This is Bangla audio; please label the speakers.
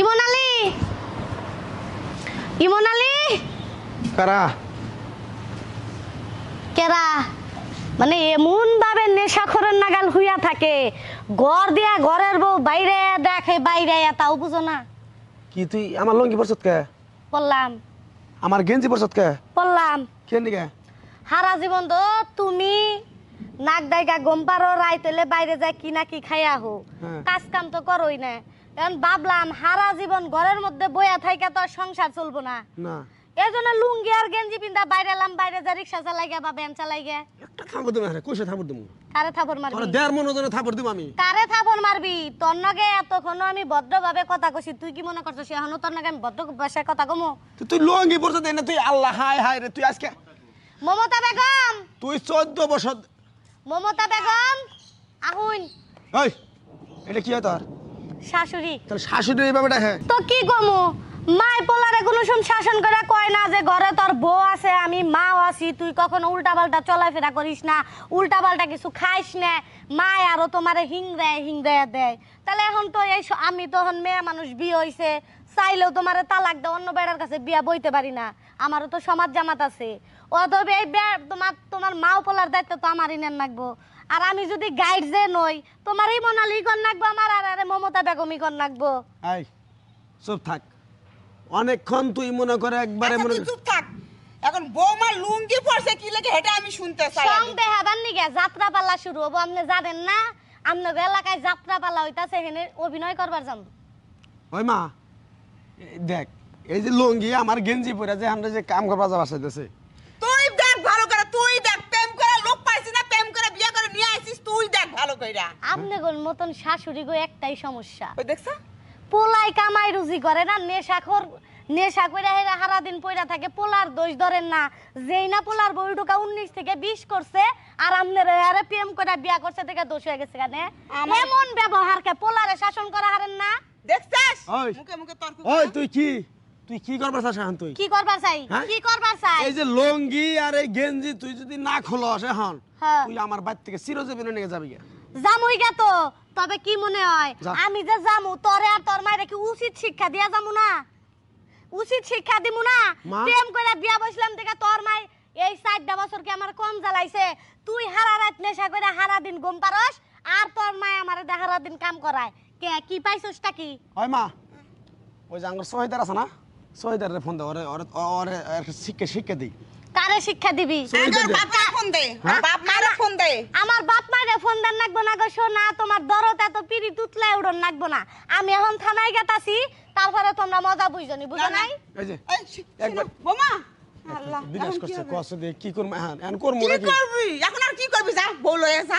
Speaker 1: ইমন আলী ইমন আলী
Speaker 2: কারা?
Speaker 1: কেরা? মানে এমন ভাবে নেশাখরের নাগাল হইয়া থাকে ঘর দিয়া ঘরের বউ বাইরে দেখে বাইরে তাও বুঝো না।
Speaker 2: কি তুই আমার লঙ্গি পরছত কে?
Speaker 1: বললাম
Speaker 2: আমার গেঞ্জি পরছত কে?
Speaker 1: বললাম
Speaker 2: কে নিকে
Speaker 1: হারা জীবন তো তুমি নাক দাইগা গম পারো রাইতেলে বাইরে যায় কি না কি খাইয়া হো।
Speaker 2: হ্যাঁ।
Speaker 1: কাজ কাম তো করোই না। এখন ভাবলাম হারা জীবন ঘরের মধ্যে বইয়া থাইকা তো আর সংসার চলবো না।
Speaker 2: না।
Speaker 1: এই জন্য লুঙ্গি আর গেঞ্জি পিন্দা বাইরে এলাম বাইরে যা রিক্সা চালাই গা বা ভ্যান চালাই গে
Speaker 2: একটা থাপড় দিবি হ্যাঁ কইসে থাপড় দিবো?
Speaker 1: কারে থাপড়
Speaker 2: তোর
Speaker 1: মারবি
Speaker 2: দেড় মন ওজনে থাপড় দিব আমি।
Speaker 1: কারে থাপড় মারবি? তোর নগে এতক্ষণ আমি ভদ্রভাবে কথা কইছি তুই কি মনে করছিস? এখনও তোর নগে আমি ভদ্র ভাষায় কথা কমু?
Speaker 2: তো তুই লঙ্গি না তুই আল্লাহ হায় হায় রে তুই আজকে
Speaker 1: মমতা বেগম!
Speaker 2: তুই চোদ্দ বছর
Speaker 1: মমতা বেগম! আহুন।
Speaker 2: ওই এটা কি হয় তোর?
Speaker 1: শাশুড়ি।
Speaker 2: তাহলে শাশুড়ি এইভাবে ডাকে?
Speaker 1: তো কি কমু? মাই পোলারে কোনো সম শাসন করে কয় না যে ঘরে তোর বউ আছে আমি মাও আছি তুই কখনো উল্টা পাল্টা চলাফেরা করিস না উল্টা পাল্টা কিছু খাইস না। মায় আরও তোমারে হিংরায় হিংরায় দেয় তাহলে এখন তো এই স- আমি তখন মেয়ে মানুষ বিয়ে হইছে। চাইলেও তোমার তালাক দেয় অন্য বেড়ার কাছে বিয়া বইতে পারি না। আমারও তো সমাজ জামাত আছে। অতএব এই তোমার তোমার মাও পোলার দায়িত্ব তো আমারই নেন লাগবো। আর আমি যদি গাইড যে নই তোমার এই মনালি কর নাকবো আমার আর আরে মমতা বেগমই কর নাকবো
Speaker 2: আই চুপ থাক। অনেকক্ষণ তুই মনে করে একবারে
Speaker 3: আচ্ছা,
Speaker 2: মনে
Speaker 3: চুপ থাক। এখন বৌমা লুঙ্গি পরছে কি লেগে হেটা আমি শুনতে চাই
Speaker 1: সং। দেখাবার নিগে যাত্রা পাল্লা শুরু হব আপনি জানেন না? আপনার এলাকায় যাত্রা পাল্লা হইতাছে হেনে অভিনয় করবার যাম
Speaker 2: ওই মা দেখ এই যে লুঙ্গি আমার গেঞ্জি পরে যে আমরা যে কাম করবা যাওয়া চাইতেছে
Speaker 3: তুই দেখ ভালো করে তুই দেখ প্রেম করে লোক পাইছিস না প্রেম করে বিয়ে করে নিয়ে আইছিস তুই দেখ কইরা
Speaker 1: মতন শাশুড়ি গো একটাই সমস্যা?
Speaker 3: ওই দেখছ?
Speaker 1: পোলাই কামাই রুজি করে না নেশাখোর নেশা কইরা হেরা সারা দিন পইরা থাকে পোলার দোষ ধরেন না। যেই না পোলার বই ঢোকা উনিশ থেকে বিশ করছে আর আরে প্রেম করে বিয়া করছে থেকে দোষ হয়ে গেছে কেন?
Speaker 3: আমার-
Speaker 1: এমন ব্যবহারকে পোলারে শাসন করা হারেন না?
Speaker 3: দেখছস? মুখে মুখে তর্ক
Speaker 2: ওই তুই কি তুই কি করবার চাস এখন তুই?
Speaker 1: কি করবার চাই?
Speaker 2: হ্যাঁ?
Speaker 1: কি করবার চাই?
Speaker 2: এই যে লঙ্গি আর এই গেঞ্জি তুই যদি না খোলস এখন
Speaker 1: হ্যাঁ।
Speaker 2: তুই আমার বাড়ি থেকে চিরজীবনে নিয়ে যাবি।
Speaker 1: জামুই গে তো। তবে কি মনে হয়? আমি যে জামু তোরে আর তোর মায়ের কি উচিত শিক্ষা দিয়া জামু না? উচিত শিক্ষা দিমু না? প্রেম করে বিয়া বসলাম থেকে তোর মাই এই চারটা বছর কি আমার কম জ্বালাইছে? তুই হারা রাত নেশা করে হারা দিন ঘুম পারস আর তোর মায় আমার হারা দিন কাম করায়। কে কি পাইছসটা কি?
Speaker 2: ওই মা ওই যে আমার সহিদার আছে না? সহিদারে ফোন দে ওরে ওরে শিক্ষা শিক্ষা দিই।
Speaker 1: কারে শিক্ষা দিবি।
Speaker 3: আগের বাপ ফোন দে।
Speaker 2: হ্যাঁ?
Speaker 3: বাপ মারে ফোন দে।
Speaker 1: আমার বাপ মায়ের ফোন দেন লাগবো না গো শোনা তোমার দরদ এত পিড়ি তুতলায় উড়ন লাগবো না। আমি এখন থানায় গেতাছি তারপরে তোমরা মজা বুঝনি বুঝো নাই?
Speaker 2: এই যে একবার-
Speaker 3: বোমা। আল্লাহ
Speaker 2: বিনাশ
Speaker 3: কি
Speaker 2: করছে কষ্ট দিয়ে কি করব? এখন এখন
Speaker 3: কি করবি? এখন আর কি করবি? যা বউ লয়ে যা।